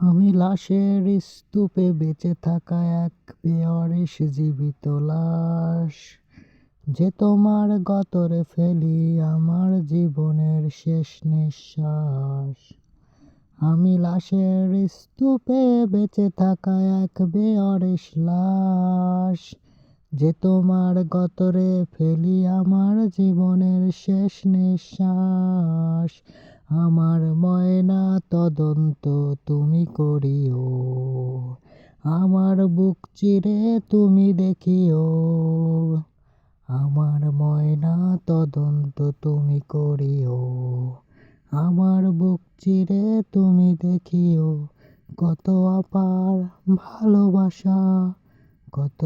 আমি লাশের স্তূপে বেঁচে থাকা এক বেয়ারিশ জীবিত লাশ, যে তোমার গতরে ফেলি আমার জীবনের শেষ নিঃশ্বাস। আমি লাশের স্তূপে বেঁচে থাকা এক বেয়ারিশ লাশ যে তোমার গতরে ফেলি আমার জীবনের শেষ নিঃশ্বাস, আমার ময়না তদন্ত তুমি করিও, আমার বুক চিরে তুমি দেখিও, আমার ময়না তদন্ত তুমি করিও, আমার বুক চিরে তুমি দেখিও, কত অপার ভালোবাসা কত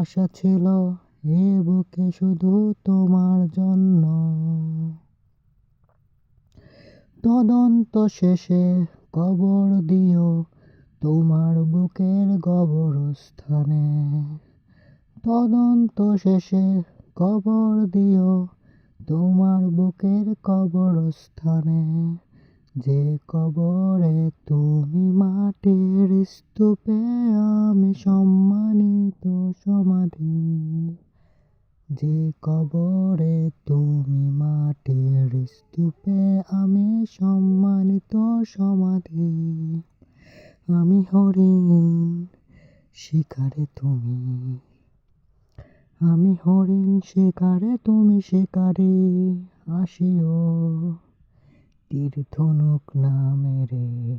আশা ছিল এ বুকে শুধু তোমার জন্য। তদন্ত শেষে কবর দিও তোমার বুকের কবরস্থানে। তদন্ত শেষে কবর দিও তোমার বুকের কবরস্থানে। যে কবরে তুমি মাটির স্তূপে আমি সম্মানিত সমাধি। যে কবরে তুমি মাটির স্তূপে আমি সম্মানিত সমাধি। আমি হরিণ, শিকারে তুমি। আমি হরিণ, শিকারে তুমি, শিকারে আসিও। তীর ধনুক না মেরে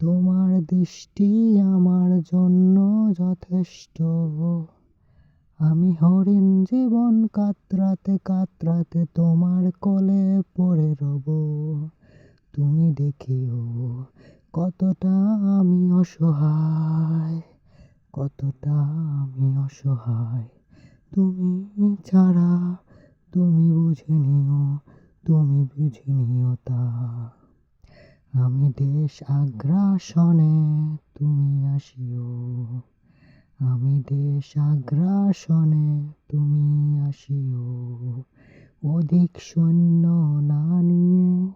তোমার দৃষ্টি আমার জন্য যথেষ্ট। আমি হরিণ জীবন কাতরাতে কাতরাতে তোমার কোলে পড়ে রব। তুমি দেখিও কতটা আমি অসহায়, কতটা আমি অসহায়। তুমি ছাড়া তুমি বুঝে নিও, তুমি বুঝে নিও তা। আমি দেশ আগ্রাসনে তুমি আসিও। আমি দেশ আগ্রাসনে তুমি আসিও। অধিক সৈন্য না নিয়ে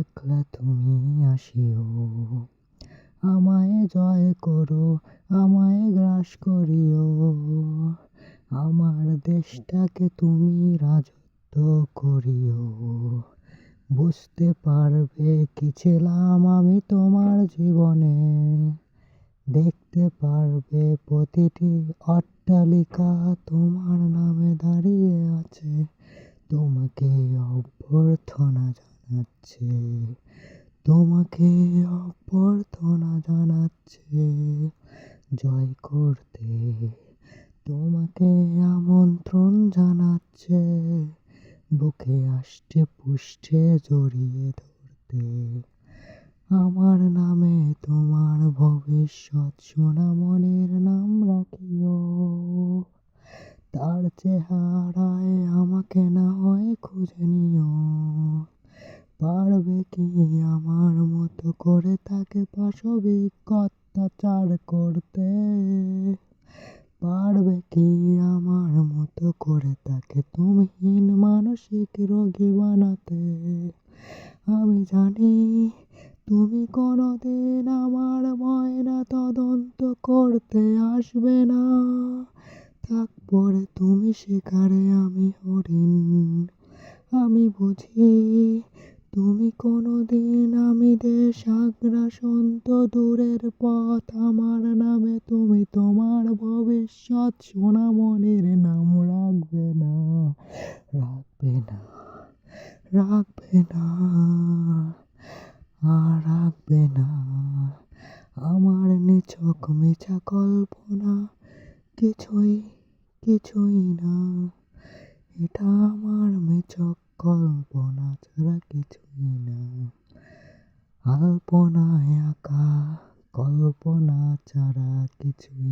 একলা তুমি আসিও। আমায় জয় করো, আমায় গ্রাস করিও। আমার দেশটাকে তুমি রাজত্ব করিও। বুঝতে পারবে কি ছিলাম আমি তোমার জীবনে। দেখতে পারবে প্রতিটি অট্টালিকা তোমার নামে দাঁড়িয়ে আছে। তোমাকে অভ্যর্থনা জানাচ্ছে। তোমাকে অভ্যর্থনা জানাচ্ছে। জয় করতে তোমাকে আমন্ত্রণ জানাচ্ছে বুকে আসছে পুষ্টে জড়িয়ে ধরতে। আমার নামে তোমার ভবিষ্যৎ সোনামণির নাম রাখিও। তার চেহারায় আমাকে না হয় খুঁজে নিও। পারবে কি আমার মতো করে তাকে পাশবিক অত্যাচার করতে? পারবে কি আমার মতো করে তাকে তুমিহীন মানসিক রোগী বানাতে? আমি জানি তুমি কোনোদিন আমার ময়না তদন্ত করতে আসবে না। তারপরে তুমি শিকারে আমি হরিণ। আমি বুঝি তুমি কোনোদিন আমি দেশ আগ্রাসন তো দূরের পথ আমার নামে, তুমি তোমার ভবিষ্যৎ সোনামণির নাম রাখবে না রাখবে না রাখবে না, আর রাখবে না। আমার নিছক মিছা কল্পনা কিছুই কিছুই না, এটা আমার মিছক কল্পনা ছাড়া কিছুই না আলপনায় আঁকা কল্পনা ছাড়া কিছুই